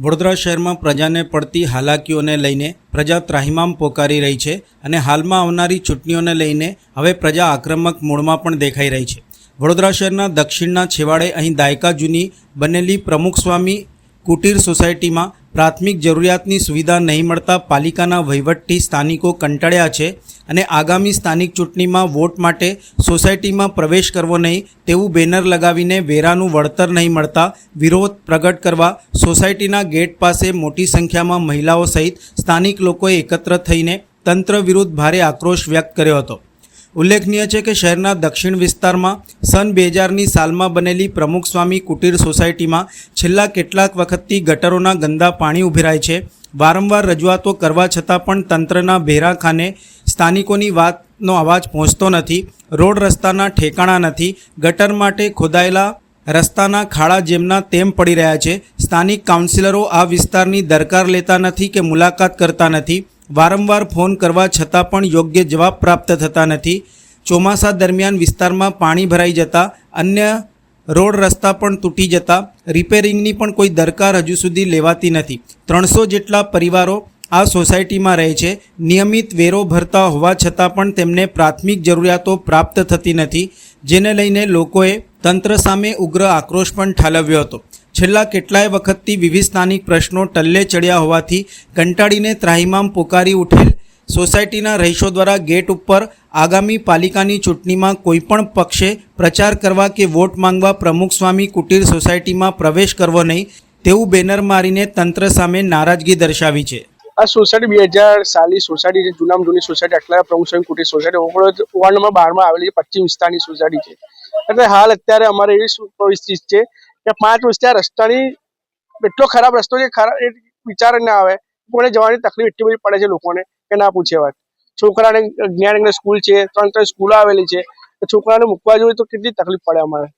વડોદરા શહેરમાં પ્રજાને પડતી હાલાકીઓને લઈને પ્રજા ત્રાહિમામ પોકારી રહી છે અને હાલમાં આવનારી ચૂંટણીઓને લઈને હવે પ્રજા આક્રમક મૂળમાં પણ દેખાઈ રહી છે. વડોદરા શહેરના દક્ષિણના છેવાડે અહીં દાયકા જૂની બનેલી પ્રમુખ સ્વામી કુટીર સોસાયટીમાં પ્રાથમિક જરૂરિયાતની સુવિધા નહીં મળતા પાલિકાના વહીવટથી સ્થાનિકો કંટાળ્યા છે અને આગામી સ્થાનિક ચૂંટણીમાં વોટ માટે સોસાયટીમાં પ્રવેશ કરવો નહીં તેવું બેનર લગાવીને વેરાનું વળતર નહીં મળતા વિરોધ પ્રગટ કરવા સોસાયટીના ગેટ પાસે મોટી સંખ્યામાં મહિલાઓ સહિત સ્થાનિક લોકોએ એકત્ર થઈને તંત્ર વિરુદ્ધ ભારે આક્રોશ વ્યક્ત કર્યો હતો. ઉલ્લેખનીય છે કે શહેરના દક્ષિણ વિસ્તારમાં સન બે હજારની સાલમાં બનેલી પ્રમુખ સ્વામી કુટીર સોસાયટીમાં છેલ્લા કેટલાક વખતથી ગટરોના ગંદા પાણી ઉભેરાય છે. વારંવાર રજૂઆતો કરવા છતાં પણ તંત્રના ભેરા ખાને સ્થાનિકોની વાતનો અવાજ પહોંચતો નથી, રોડ રસ્તાના ઠેકાણા નથી, ગટર માટે ખોદાયેલા રસ્તાના ખાડા જેમના તેમ પડી રહ્યા છે. સ્થાનિક કાઉન્સિલરો આ વિસ્તારની દરકાર લેતા નથી કે મુલાકાત કરતા નથી. વારંવાર ફોન કરવા છતાં પણ યોગ્ય જવાબ પ્રાપ્ત થતા નથી. ચોમાસા દરમિયાન વિસ્તારમાં પાણી ભરાઈ જતા, અન્ય રોડ રસ્તા પણ તૂટી જતા, રિપેરિંગની પણ કોઈ દરકાર હજુ સુધી લેવાતી નથી. ત્રણસો જેટલા પરિવારો આ સોસાયટીમાં રહે છે. નિયમિત વેરો ભરતા હોવા છતાં પણ તેમને પ્રાથમિક જરૂરિયાતો પ્રાપ્ત થતી નથી, જેને લઈને લોકોએ તંત્ર સામે ઉગ્ર આક્રોશ પણ ઠાલવ્યો હતો. છેલ્લા કેટલાય વખતથી વિવિધ સ્થાનિક પ્રશ્નો ટલ્લે ચડ્યા હોવાથી કંટાળીને ત્રાહિમામ પોકારી ઉઠેલ. સોસાયટીના રહીશો દ્વારા ગેટ ઉપર આગામી પાલિકાની ચૂંટણીમાં કોઈપણ પક્ષે પ્રચાર કરવા કે વોટ માંગવા પ્રમુખ સ્વામી કુટીર સોસાયટીમાં પ્રવેશ કરવો નહીં, તેવું બેનર મારીને તંત્ર સામે નારાજગી દર્શાવી છે. આ સોસાયટી બે હજાર સાલની સોસાયટી છે, જૂનામાં જૂની સોસાયટી, આટલા પ્રમુખ સ્વામી કુટીર સોસાયટી ઓગણ વોર્ડ નંબર બારમાં આવેલી છે પશ્ચિમ વિસ્તારની સોસાયટી છે. એટલે હાલ અત્યારે અમારે એવી પરિસ્થિતિ છે કે પાંચ વર્ષથી આ રસ્તાની એટલો ખરાબ રસ્તો છે વિચાર ના આવે. કોને જવાની તકલીફ એટલી બધી પડે છે લોકોને કે ના પૂછે વાત. છોકરાને જ્ઞાન સ્કૂલ છે, ત્રણ ત્રણ સ્કૂલો આવેલી છે. છોકરાને મૂકવા જોઈએ તો કેટલી તકલીફ પડે અમારે.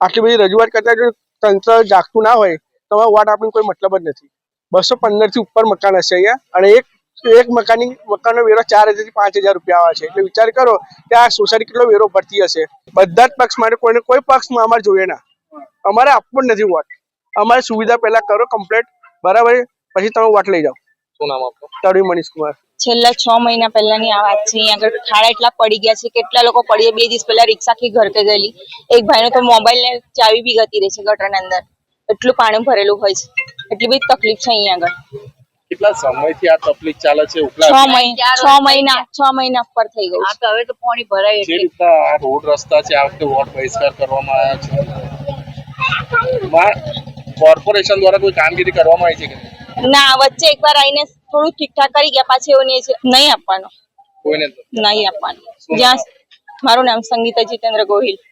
આટલી બધી રજૂઆત કરતા જો તંત્ર જાગતું ના હોય, તો અમારે વોટ આપણને કોઈ મતલબ જ નથી. બસો પંદરથી ઉપર મકાન હશે અહીંયા, અને એક એક મકાનની, મકાનનો વેરો ચાર હજારથી પાંચ હજાર રૂપિયા આવે છે. એટલે વિચાર કરો કે આ સોસાયટી કેટલો વેરો ભરતી હશે. બધા જ પક્ષ માટે કોઈને કોઈ પક્ષમાં અમારે જોઈએ ના. અમારે આપવું જ નથી વોટ અમારે સુવિધા પહેલા કરો કમ્પ્લીટ બરાબર પછી તમે વોટ લઈ જાઓ. શું નામ આપનું? તરવી મનીષ કુમાર છેલ્લા છ મહિના પહેલાની આ વાત છે. અહીંયા આગળ ખાડા એટલા પડી ગયા છે કેટલા લોકો પડી ગયા. બે દિવસ પહેલા રિક્ષાથી ઘર કે ગયેલી. એક ભાઈનો તો મોબાઈલ ને ચાવી બી ગતી રહી છે ગટરના અંદર. એટલું પાણી ભરેલું હોય છે. એટલી બધી તકલીફ છે અહીંયા આગળ. કેટલા સમયથી આ તકલીફ ચાલે છે? છ મહિના છ મહિના છ મહિના ઉપર થઈ ગયું. હવે તો પાણી ભરાય જે રીતના આ રોડ રસ્તા છે આ વખતે વોટ બહિષ્કાર કરવામાં આવ્યા છે. કોર્પોરેશન દ્વારા કોઈ કામગીરી કરવામાં આવી છે કે ના વચ્ચે એકવાર આવીને થોડું ઠીકઠાક કરી ગયા પાછી એવું નહીં આપવાનું. કોઈને નહીં આપવાનું. જ્યાં મારું નામ સંગીતા જીતેન્દ્ર ગોહિલ.